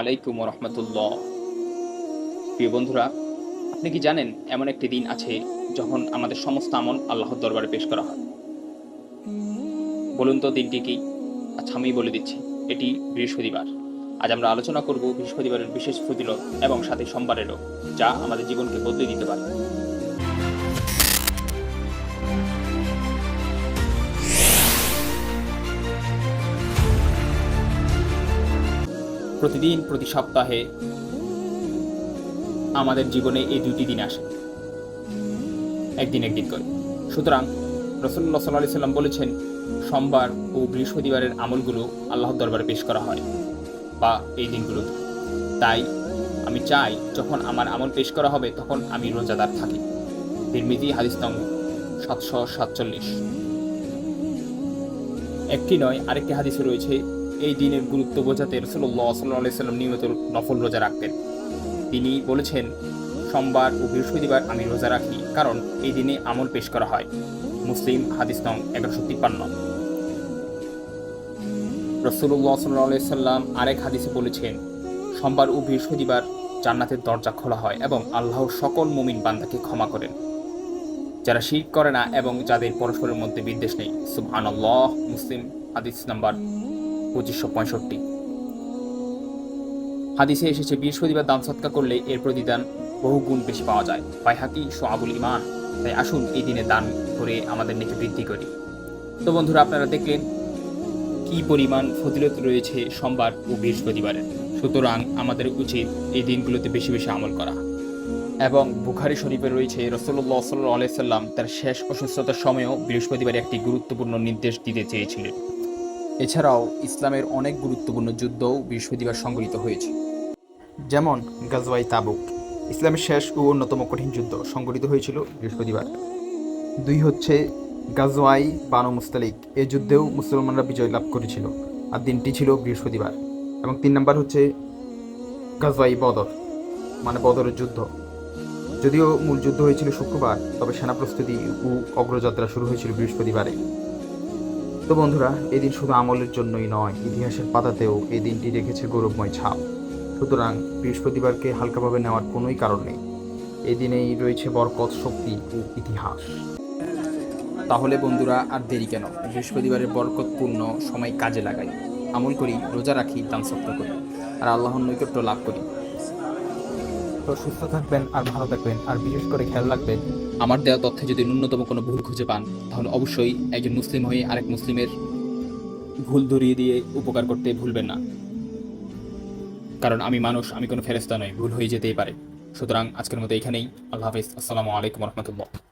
আলাইকুম রহমতুল্লাহ প্রিয় বন্ধুরা, আপনি কি জানেন, এমন একটি দিন আছে যখন আমাদের সমস্ত আমল আল্লাহর দরবারে পেশ করা হয়। বলুন তো, দিনটি কি? আচ্ছা আমি বলে দিচ্ছি, এটি বৃহস্পতিবার। আজ আমরা আলোচনা করব বৃহস্পতিবারের বিশেষ ফজিলত এবং সাথে সোমবারেরও, যা আমাদের জীবনকে বদলে দিতে পারে। প্রতিদিন, প্রতি সপ্তাহে আমাদের জীবনে এই দুটি দিন আসে। একদিন একদিন করে। সুতরাং রসুল্লাহ সাল্লাহ সাল্লাম বলেছেন, সোমবার ও বৃহস্পতিবারের আমলগুলো আল্লাহর দরবারে পেশ করা হয় বা এই দিনগুলোতে তাই আমি চাই, যখন আমার আমল পেশ করা হবে, তখন আমি রোজাদার থাকি। তিরমিজি, হাদিস নং সাতশো সাতচল্লিশ। একটি নয়, আরেকটি হাদিসে রয়েছে এই দিনের গুরুত্ব বোঝাতে রসুল্লাহ সাল্লাহ সাল্লাম নিয়মিত নফল রোজা রাখতেন। তিনি বলেছেন, সোমবার ও বৃহস্পতিবার আমি রোজা রাখি কারণ এই দিনে আমল পেশ করা হয়। মুসলিম হাদিস নং এগারোশো তিপ্পান্ন। রসুল্লাহ সাল্লাহ সাল্লাম আরেক হাদিসে বলেছেন, সোমবার ও বৃহস্পতিবার জান্নাতের দরজা খোলা হয় এবং আল্লাহ সকল মুমিন বান্দাকে ক্ষমা করেন। যারা শির করে না এবং যাদের পরস্পরের মধ্যে বিদ্বেষ নেই সুবহান মুসলিম হাদিস নাম্বার পঁচিশশো পঁয়ষট্টি। হাদিসে এসেছে, বৃহস্পতিবার দান সৎকার করলে এর প্রতিদান বহু গুণ বেশি পাওয়া যায়। বাইহাকি সোয়াবুল ইমান তাই আসুন এই দিনে দান করে আমাদের নেকি বৃদ্ধি করি। তো বন্ধুরা, আপনারা দেখলেন কি পরিমাণ ফজিলত রয়েছে সোমবার ও বৃহস্পতিবারের সুতরাং আমাদের উচিত এই দিনগুলোতে বেশি বেশি আমল করা। এবং বুখারি শরীফে রয়েছে রসল্লাহ সাল্লাহ সাল্লাম তার শেষ অসুস্থতার সময়ও বৃহস্পতিবার একটি গুরুত্বপূর্ণ নির্দেশ দিতে চেয়েছিলেন। এছাড়াও ইসলামের অনেক গুরুত্বপূর্ণ যুদ্ধও বৃহস্পতিবার সংগঠিত হয়েছে। যেমন গাজওয়াই তাবুক, ইসলামের শেষ ও অন্যতম কঠিন যুদ্ধ সংগঠিত হয়েছিল বৃহস্পতিবার। দুই হচ্ছে গাজওয়াই বানো মুস্তালিক, এ যুদ্ধেও মুসলমানরা বিজয় লাভ করেছিল আর দিনটি ছিল বৃহস্পতিবার। এবং তিন নম্বর হচ্ছে গাজওয়াই বদর মানে বদরের যুদ্ধ। যদিও মূল যুদ্ধ হয়েছিল শুক্রবার, তবে সেনা প্রস্তুতি ও অগ্রযাত্রা শুরু হয়েছিল বৃহস্পতিবারে। তো বন্ধুরা এই দিন শুধু আমলের জন্যই নয়, ইতিহাসের পাতাতেও এই দিনটি রেখেছে গৌরবময় ছাপ। সুতরাং বৃহস্পতিবারকে হালকাভাবে নেওয়ার কোনোই কারণ নেই। এই দিনেই রয়েছে বরকত, শক্তি ও ইতিহাস। তাহলে বন্ধুরা, আর দেরি কেন? বৃহস্পতিবারের বরকতপূর্ণ সময় কাজে লাগাই। আমল করি, রোজা রাখি, দান সত্য করি। আর আল্লাহর নৈকট্য লাভ করি। সুস্থ থাকবেন আর ভালো থাকবেন। আর বিশেষ করে খেয়াল রাখবেন, আমার দেওয়া তথ্যে যদি ন্যূনতম কোনো ভুল খুঁজে পান, তাহলে অবশ্যই একজন মুসলিম হয়ে আরেক মুসলিমের ভুল ধরিয়ে দিয়ে উপকার করতে ভুলবেন না। কারণ আমি মানুষ, আমি কোনো ফেরেস্তা নই, ভুল হয়ে যেতেই পারে। সুতরাং আজকের মতো এখানেই। আল্লাহ হাফিজ। আসসালামু আলাইকুম রহমতুল্লাহ।